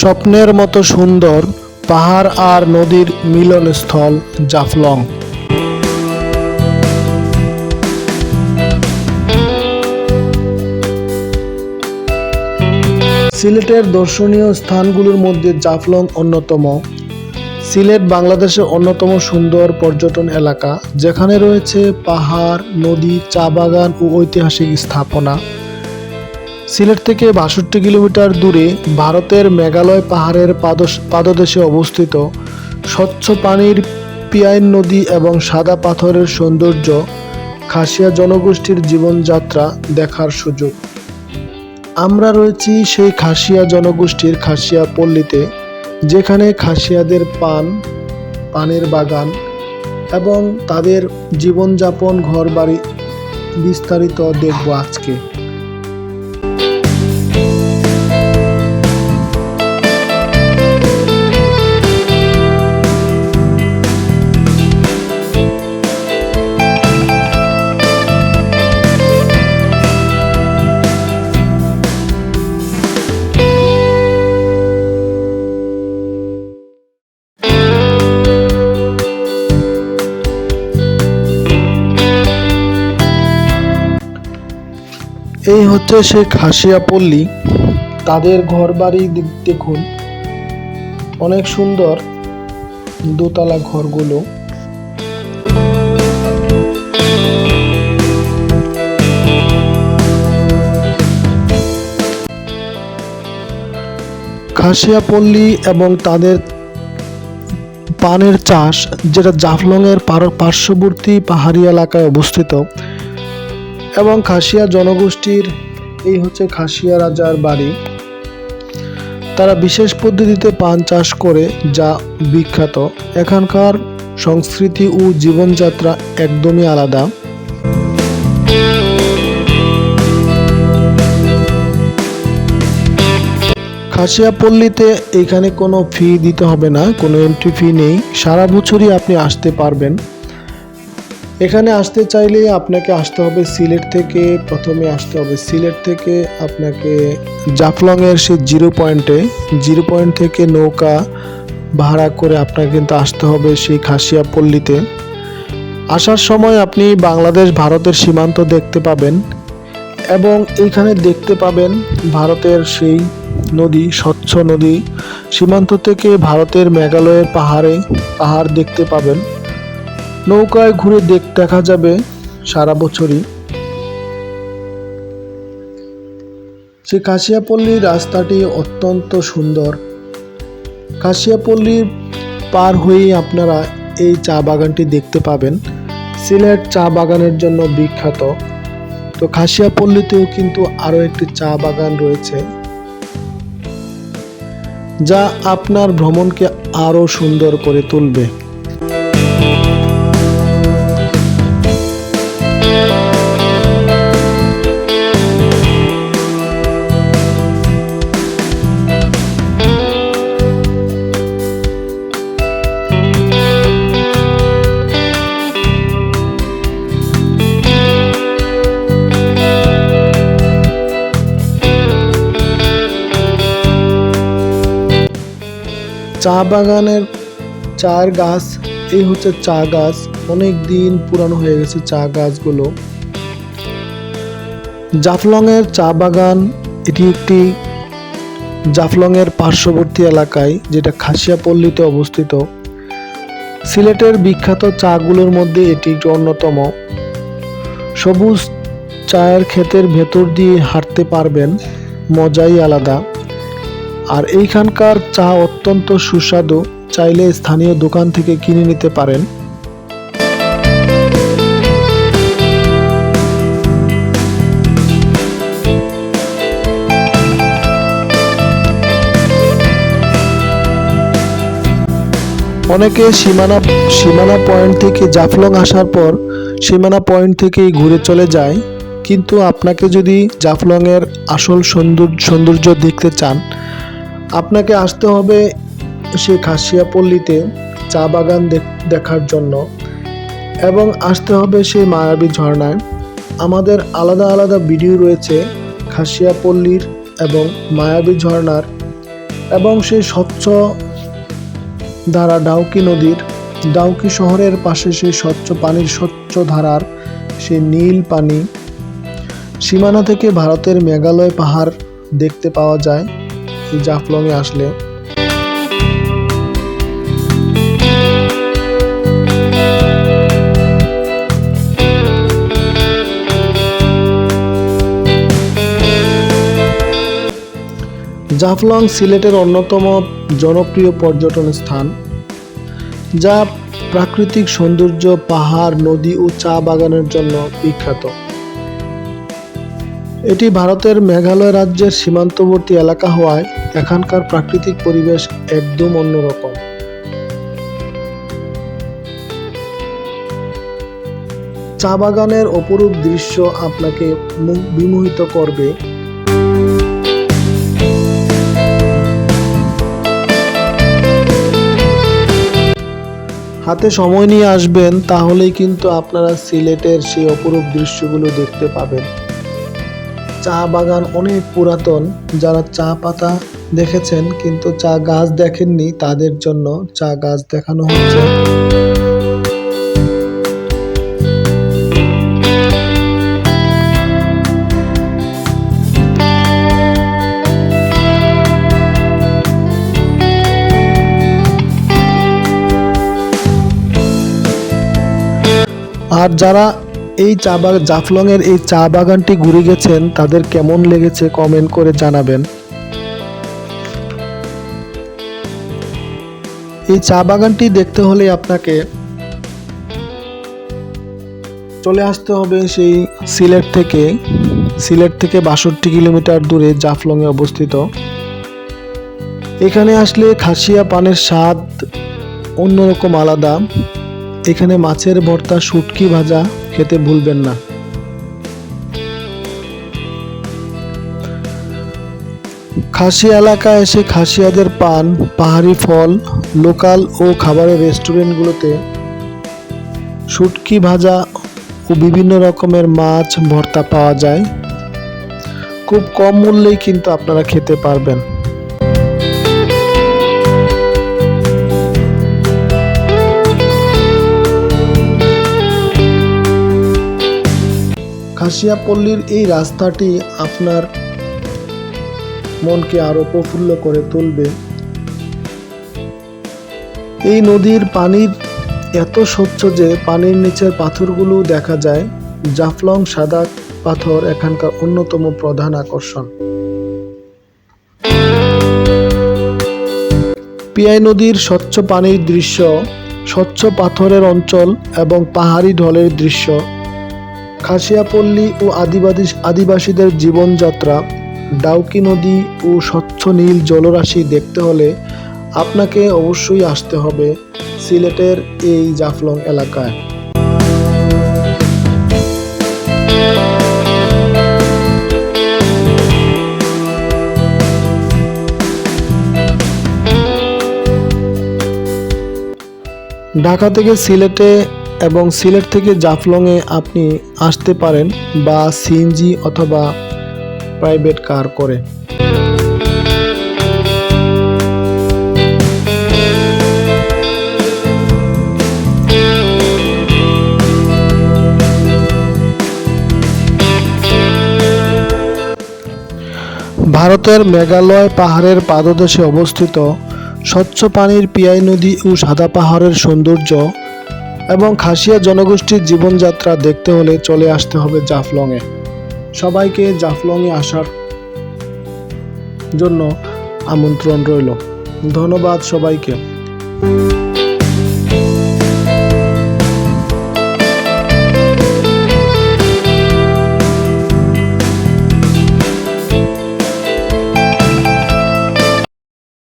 স্বপ্নের মতো সুন্দর পাহাড় আর নদীর মিলনস্থল, জাফলং। সিলেটের দর্শনীয় স্থানগুলোর মধ্যে জাফলং অন্যতম। সিলেট বাংলাদেশের অন্যতম সুন্দর পর্যটন এলাকা, যেখানে রয়েছে পাহাড়, নদী, চা বাগান ও ঐতিহাসিক স্থাপনা। সিলেট থেকে বাষট্টি কিলোমিটার দূরে ভারতের মেঘালয় পাহাড়ের পাদদেশে অবস্থিত স্বচ্ছ পানির পিয়াইন নদী এবং সাদা পাথরের সৌন্দর্য খাসিয়া জনগোষ্ঠীর জীবনযাত্রা দেখার সুযোগ। আমরা রয়েছি সেই খাসিয়া জনগোষ্ঠীর খাসিয়া পল্লীতে, যেখানে খাসিয়াদের পান, পানের বাগান এবং তাদের জীবনযাপন ঘরবাড়ি বিস্তারিত দেখব আজকে। হচ্ছে সেই খাসিয়া পল্লী, তাদের ঘর বাড়ি দেখুন। অনেক সুন্দর দোতলা ঘরগুলো। খাসিয়া পল্লী এবং তাদের পানের চাষ, যেটা জাফলংয়ের পার- পার্শ্ববর্তী পাহাড়ি এলাকায় অবস্থিত, এবং খাসিয়া জনগোষ্ঠীর এই হচ্ছে খাসিয়া রাজার বাড়ি। তারা বিশেষ পদ্ধতিতে পান চাষ করে, যা বিখ্যাত। এখানকার সংস্কৃতি ও জীবনযাত্রা একদমই আলাদা। খাসিয়া পল্লীতে এখানে কোনো ফি দিতে হবে না, কোনো এন্ট্রি ফি নেই। সারা বছরই আপনি আসতে পারবেন। এখানে আসতে চাইলে আপনাকে আসতে হবে সিলেট থেকে, প্রথমে আসতে হবে সিলেট থেকে আপনাকে জাফলংয়ের সেই জিরো পয়েন্টে, জিরো পয়েন্ট থেকে নৌকা ভাড়া করে আপনাকে কিন্তু আসতে হবে সেই খাসিয়া পল্লীতে আসার সময় আপনি বাংলাদেশ ভারতের সীমান্ত দেখতে পাবেন এবং এইখানে দেখতে পাবেন ভারতের সেই নদী, স্বচ্ছ নদী। সীমান্ত থেকে ভারতের মেঘালয়ের পাহাড়ে পাহাড় দেখতে পাবেন। নৌকায় ঘুরে দেখ দেখা যাবে সারা বছরই। সেই কাশিয়াপল্লীর রাস্তাটি অত্যন্ত সুন্দর। কাশিয়াপল্লীর পার হয়েই আপনারা এই চা বাগানটি দেখতে পাবেন। সিলেট চা বাগানের জন্য বিখ্যাত। তো খাসিয়াপল্লীতেও কিন্তু আরও একটি চা বাগান রয়েছে, যা আপনার ভ্রমণকে আরও সুন্দর করে তুলবে। চা বাগানের চার গাছ, এই হচ্ছে চা গাছ। অনেক দিন পুরানো হয়ে গেছে চা গাছগুলো। জাফলংয়ের চা বাগান, এটি একটি জাফলংয়ের পার্শ্ববর্তী এলাকায়, যেটা খাসিয়াপল্লীতে অবস্থিত। সিলেটের বিখ্যাত চাগুলোর মধ্যে এটি একটি অন্যতম। সবুজ চায়ের ক্ষেতের ভেতর দিয়ে হাঁটতে পারবেন, মজাই আলাদা। আর এইখানকার চা অত্যন্ত সুস্বাদু। চাইলে স্থানীয় দোকান থেকে কিনে নিতে পারেন। অনেকে সীমানা সীমানা পয়েন্ট থেকে জাফলং আসার পর সীমানা পয়েন্ট থেকেই ঘুরে চলে যায়। কিন্তু আপনাকে যদি জাফলংয়ের আসল সৌন্দর্য সৌন্দর্য দেখতে চান আপনাকে আসতে হবে সেই খাসিয়াপল্লীতে চা বাগান দেখ- দেখার জন্য এবং আসতে হবে সেই মায়াবী ঝর্ণায়। আমাদের আলাদা আলাদা ভিডিও রয়েছে খাসিয়াপল্লীর এবং মায়াবী ঝর্ণার এবং সেই স্বচ্ছ ধারা ডাউকি নদীর, ডাউকি শহরের পাশে সেই স্বচ্ছ পানির স্বচ্ছ ধারার সেই নীল পানি। সীমানা থেকে ভারতের মেঘালয় পাহাড় দেখতে পাওয়া যায়। জাফলংয়ে আসলে? জাফলং সিলেটের অন্যতম জনপ্রিয় পর্যটন স্থান, যা প্রাকৃতিক সৌন্দর্য, পাহাড়, নদী ও চা বাগানের জন্য বিখ্যাত। এটি ভারতের মেঘালয় রাজ্যের সীমান্তবর্তী এলাকা হওয়ায় এখানকার প্রাকৃতিক পরিবেশ একদম অন্যরকম। চা বাগানের অপরূপ দৃশ্য আপনাকে বিমোহিত করবে। হাতে সময় নিয়ে আসবেন, তাহলেই কিন্তু আপনারা সিলেটের সেই অপরূপ দৃশ্যগুলো দেখতে পাবেন। চা বাগান অনেক পুরাতন, যারা চা পাতা দেখেছেন, কিন্তু চা গাছ দেখেননি, তাদের জন্য চা গাছ দেখানো হচ্ছে আর যারা এই চা বাগান জাফলংয়ের এই চা বাগানটি ঘুরে গেছেন, তাদের কেমন লেগেছে কমেন্ট করে জানাবেন। এই চা বাগানটি দেখতে হলে আপনাকে চলে আসতে হবে সেই সিলেট থেকে সিলেট থেকে বাষট্টি কিলোমিটার দূরে জাফলংয়ে অবস্থিত। এখানে আসলে খাসিয়া পানের স্বাদ অন্যরকম আলাদা। এখানে মাছের ভর্তা, শুটকি ভাজা খেতে ভুলবেন না। খাসিয়া এলাকায় এসে খাসিয়াদের পান, পাহাড়ি ফল, লোকাল ও খাবারের রেস্টুরেন্টগুলোতে শুটকি ভাজা ও বিভিন্ন রকমের মাছ, ভর্তা পাওয়া যায়। খুব কম মূল্যেই কিন্তু আপনারা খেতে পারবেন। খাসিয়াপল্লীর এই রাস্তাটি আপনার মনকে আরও প্রফুল্ল করে তুলবে। এই নদীর পানির এত স্বচ্ছ যে পানির নিচের পাথরগুলো দেখা যায়, জাফলং সাদা পাথর এখানকার অন্যতম প্রধান আকর্ষণ। পিয়াই নদীর স্বচ্ছ পানির দৃশ্য, স্বচ্ছ পাথরের অঞ্চল এবং পাহাড়ি ঢলের দৃশ্য, খাসিয়াপল্লী ও আদিবাদী আদিবাসীদের জীবনযাত্রা ডাউকি নদী ও স্বচ্ছ নীল জলরাশি দেখতে হলে আপনাকে অবশ্যই আসতে হবে সিলেটের এই জাফলং এলাকায়। ঢাকা থেকে সিলেটে এবং সিলেট থেকে জাফলংয়ে আপনি আসতে পারেন বা সিএনজি অথবা প্রাইভেট কার করে। ভারতের মেঘালয় পাহাড়ের পাদদেশে অবস্থিত স্বচ্ছ পানির পিয়াই নদী ও সাদা পাহাড়ের সৌন্দর্য এবং খাসিয়া জনগোষ্ঠীর জীবনযাত্রা দেখতে হলে চলে আসতে হবে জাফলংয়ে। সবাইকে জাফলংয়ে আসার জন্য আমন্ত্রণ রইল। ধন্যবাদ সবাইকে।